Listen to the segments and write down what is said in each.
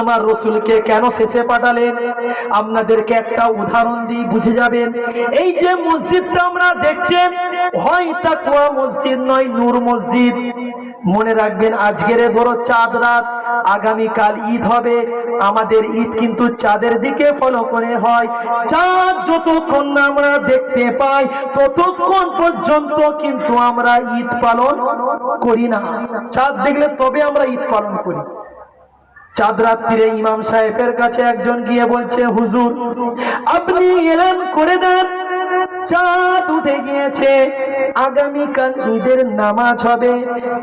আমার রসুলকে কেন শেষে পাঠালেন? আপনাদেরকে একটা উদাহরণ দিই বুঝে যাবেন। এই যে মসজিদটা আমরা দেখছেন, হয় তাকুয়া মসজিদ নয়, নূর মসজিদ। মনে রাখবেন, আজকের ধরো চাঁদ রাত, আগামীকাল ঈদ হবে। আমাদের ঈদ কিন্তু চাঁদের দিকে ফলো করে হয়। চাঁদ যতক্ষণ না আমরা দেখতে পাই, ততক্ষণ পর্যন্ত কিন্তু আমরা ঈদ পালন করি না। চাঁদ দেখলে তবে আমরা ঈদ পালন করি। চাঁদ রাত্রিরে ইমাম সাহেবের কাছে একজন গিয়ে বলছে হুজুর আপনি এলান করে দেন। চাঁদ উঠে গিয়েছে। আগামীকাল ঈদের নামাজ হবে।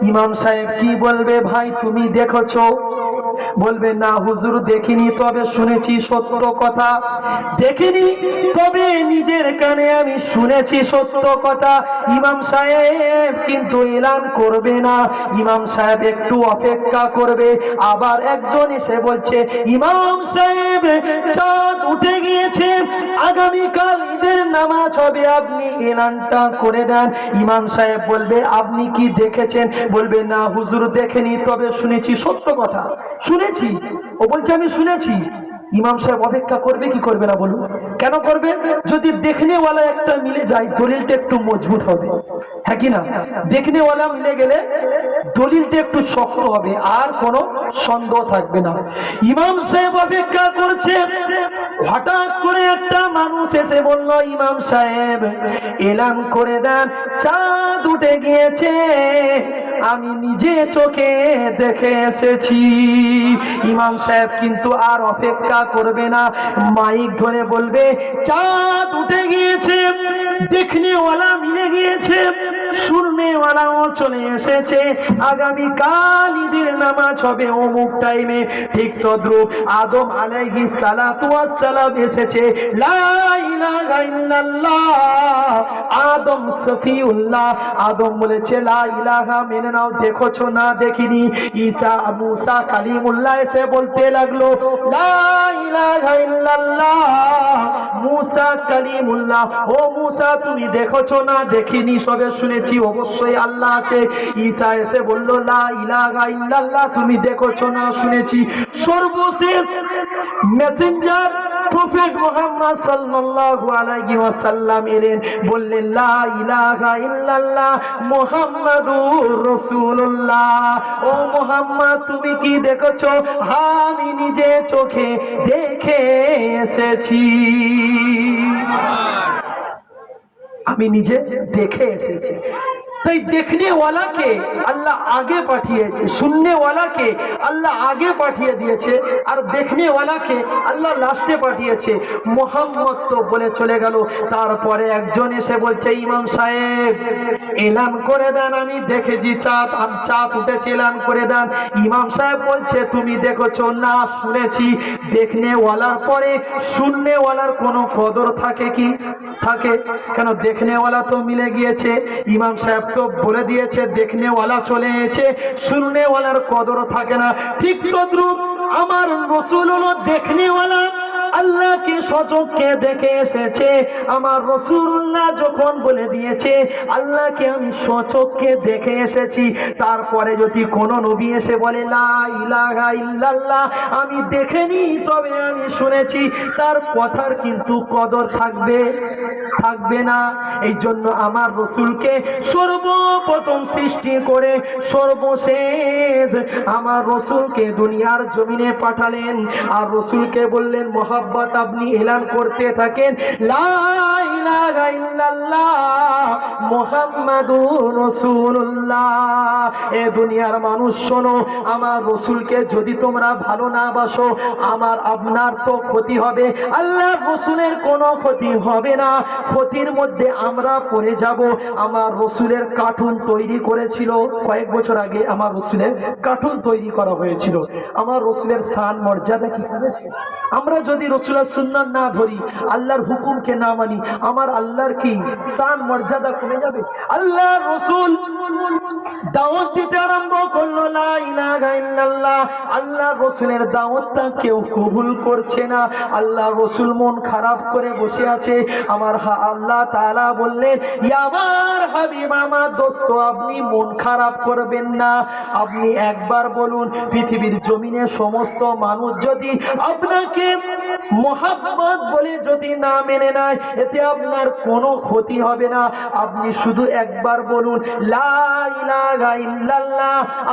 ইমাম সাহেব কি বলবে? ভাই, তুমি দেখেছ? বলবে, না, হুজুর দেখিনি, তবে শুনেছি সত্য কথা। দেখিনি? তবে নিজের কানে আমি শুনেছি সত্য কথা। ইমাম সাহেব কিন্তু এলান করবে না। ইমাম সাহেব একটু অপেক্ষা করবে। আবার একজন এসে বলছে, ইমাম সাহেব, চাঁদ উঠে গিয়েছে। আগামীকাল ঈদের নামাজ হবে। আপনি এলানটা করে দেন, ইমাম সাহেব বলবে, আপনি কি দেখেছেন? বলবে, না, হুজুর দেখেনি। তবে শুনেছি সত্য কথা। শুনেছি। ও বলছে, আমি শুনেছি। ইমাম সাহেব অপেক্ষা করবে, কি করবে না বলুন? কেন করবে? যদি দেখনেওয়ালা একটা মিলে যায়, দলিলটা একটু মজবুত হবে। হ্যাঁ কি না? দেখনেওয়ালা মিলে গেলে দলিলটা একটু শক্ত হবে, আর কোনো সন্দেহ থাকবে না। ইমাম সাহেব অপেক্ষা করছে, হঠাৎ করে একটা মানুষ এসে বলল, ইমাম সাহেব, এলান করে দেন, চাঁদ উঠে গিয়েছে। আমি নিজে চোখে দেখে এসেছি। ইমাম সাহেব কিন্তু আর অপেক্ষা করবে না। মাইক ধরে বলবে, চাঁদ উঠে গিয়েছে দেখনেওয়ালা মিলে গিয়েছে। শুননেওয়ালাও চলে এসেছে। আগামী কাল ঈদের নামাজ হবে অমুক টাইমে ঠিক তদ্রুপ আদম আলাইহি সালাতু সালাম এসেছে। লা ইলাহা ইল্লাল্লাহ। আদম সফিউল্লাহ। আদম বলেছে, লা ইলাহা মেনে নাও, দেখোছো না দেখিনি? ঈসা, মুসা, কালিমুল্লাহ এসে বলতে লাগল, লা ইলাহা ইল্লাল্লাহ। মুসা, কালিমুল্লাহ। ও মুসা, তুমি দেখোছো না দেখিনি? সবে শুনেছি অবশ্যই আল্লাহ আছে। ঈসা এসে বলল, লা ইল্লাল্লাহ, তুমি দেখোছো না, শুনেছি। সর্বশেষ মেসেঞ্জার প্রফেট সাল্লাল্লাহু আলাইহি ওয়াসাল্লাম এলেন, বললেন, লা ইল্লাল্লাহ, মুহাম্মাদুর রাসূলুল্লাহ। ও মুহাম্মদ, তুমি কি দেখেছ? আমি নিজে চোখে দেখে এসেছি। আমি নিজে দেখে এসেছি। তাই দেখনে ওয়ালাকে আল্লাহ আগে পাঠিয়ে শুননে ওয়ালাকে আল্লাহ আগে পাঠিয়ে দিয়েছে আর দেখনে ওয়ালাকে আল্লাহ লাস্টে পাঠিয়েছে। মোহাম্মদ তো বলে চলে গেল। তারপরে একজন এসে বলছে, ইমাম সাহেব, এলান করে দেন, আমি দেখেছি চাপ আম- চাঁদ উঠেছে, এলান করে দেন। ইমাম সাহেব বলছে, তুমি দেখেছ না, শুনেছি। দেখনে ওয়ালার পরে শুননে ওয়ালার কোনো কদর থাকে কি? থাকে। কেন, দেখনেওয়ালা তো মিলে গিয়েছে। ইমাম সাহেব তো বলে দিয়েছে, দেখনেওয়ালা চলে এসেছে, শুননেওয়ালার কদর থাকে না। ঠিক তদ্রুপ আমার রসুল হলো দেখনেওয়ালা আল্লাহকে সচককে দেখে এসেছে। আমার রসুল্লাহ যখন বলে দিয়েছে, আল্লাহকে আমি সচককে দেখে এসেছি, তারপরে যদি কোনো নবী এসে বলে ইল্লাল্লাহ আমি দেখেনি তবে আমি শুনেছি, তার কথার কিন্তু কদর থাকবে থাকবে না। এই জন্য আমার রসুলকে সর্বপ্রথম সৃষ্টি করে সর্বশেষ আমার রসুলকে দুনিয়ার জমিনে পাঠালেন। আর রসুলকে বললেন মোহাব্বত আপনি এলান করতে থাকেন। এ দুনিয়ার মানুষ শোনো, আমার রসুলকে যদি তোমরা ভালো না বাসো, আমার, আপনার তো ক্ষতি হবে। আল্লাহ রসুলের কোনো ক্ষতি হবে না। ক্ষতির মধ্যে আমরা পড়ে যাব। আমার রসুলের কার্টুন তৈরি করেছিল কয়েক বছর আগে। আমার রসুলের কার্টুন তৈরি করা হয়েছিল। আমার রসুলের সান মর্যাদা কি করেছে? আমরা যদি রসুলের সুন্নাত না ধরি, আল্লাহর হুকুমকে না মানি, আমার আল্লাহর কি সান মর্যাদা কমে যাবে? আল্লাহ রসুল দাওয়াত দিতে আরম্ভ করল ইলাহা ইল্লাল্লাহ। আল্লাহ রসুলের দাওয়াতটা কেউ কবুল করছে না। আল্লাহ রসুল মন খারাপ করে বসে আছে। আমার আল্লাহ তাআলা বললেন, "ইয়া আমার হাবিব, আমার দোস্ত, আপনি মন খারাপ করবেন না। আপনি একবার বলুন, পৃথিবীর জমিনে সমস্ত মানুষ যদি আপনাকে মোহাম্মদ বলে যদি না মেনে নেয়, এতে আপনার কোনো ক্ষতি হবে না। আপনি শুধু একবার বলুন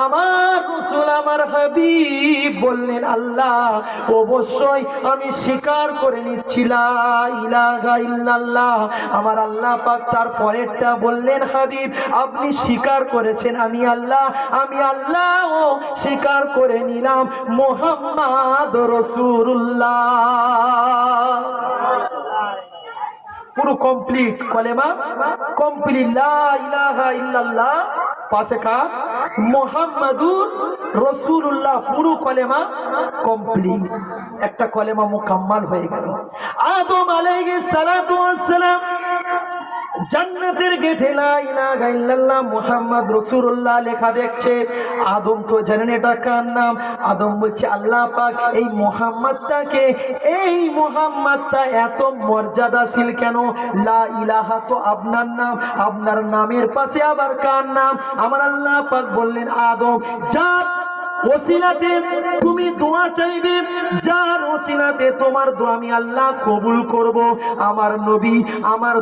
আমার রাসূল, আমার হাবিব বললেন, আল্লাহ, অবশ্যই আমি স্বীকার করে নিচ্ছি ইল্লাল্লাহ। আমার আল্লাহ পাক তার পরেরটা বললেন, হাবিব, আপনি স্বীকার করেছেন আমি আল্লাহ আমি আল্লাহ স্বীকার করে নিলাম, মোহাম্মদ রসুল্লাহ পুরো কমপ্লিট কলেমা। কমপ্লিট ইলাহা ইল্লাল্লাহ, পাশে কা, মোহাম্মদুর রসুল্লাহ পুরো কলেমা কমপ্লিট একটা কলেমা মোকাম্মাল হয়ে গেল। আদম আলাইহিস সালাতু ওয়াস সালাম জান্নাতের গেটে লা ইলাহা ইল্লাল্লাহ মুহাম্মদ রাসূলুল্লাহ লেখা দেখছে। আদম তো জানেন এটা কার নাম। আদম বলছে, আল্লাহ পাক, এই মুহাম্মদটাকে, এই মুহাম্মদটা এত মর্যাদাশীল কেন? লা ইলাহা তো আপনার নাম। আপনার নামের পাশে আবার কার নাম? আমার আল্লাহ পাক বললেন, আদম, যার ওসিলাতে তুমি দোয়া চাইবে, যার ওসিলাতে তোমার দোয়া আমি আল্লাহ কবুল করব। আমার নবী, আমার